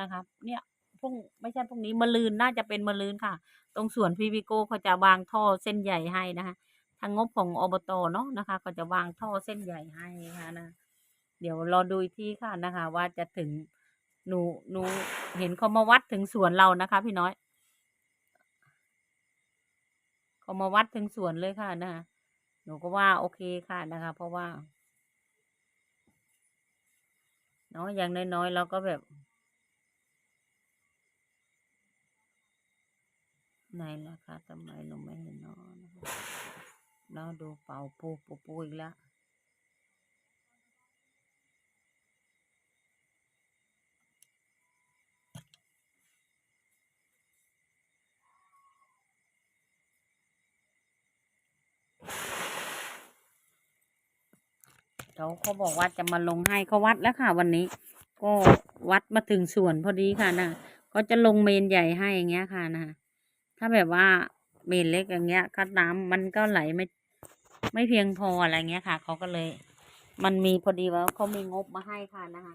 นะคะ เนี่ยพรุ่งไม่ใช่พรุ่งนี้มะลืนน่าจะเป็นมะลืนค่ะ ตรงสวนพีวิโก้เขาจะวางท่อเส้นใหญ่ให้นะคะทางงบของอบตเนาะนะคะก็จะวางท่อเส้นใหญ่ให้ค่ะนะ เดี๋ยวรอดูอีกทีค่ะนะคะ ว่าจะถึงหนูหนูเห็นเขามาวัดถึงสวนเรานะคะ พี่น้อยเขามาวัดถึงสวนเลยค่ะนะคะหนูก็ว่าโอเคค่ะนะคะ เพราะว่าเนาะอย่างน้อยๆเราก็แบบ ไหนล่ะคะทำไมหนูไม่เห็นนอนเราดูเป่าปูปูปูอีกแล้วเขาเขาบอกว่าจะมาลงให้เขาวัดแล้วค่ะ วันนี้ ก็วัดมาถึงสวนพอดีค่ะนะก็จะลงเมนใหญ่ให้อย่างเงี้ยค่ะนะ ถ้าแบบว่าเมนเล็กอย่างเงี้ย ก็น้ำมันก็ไหลไม่ไม่เพียงพออะไรเงี้ยค่ะ เขาก็เลย มันมีพอดีว่าเขามีงบมาให้ค่ะนะคะ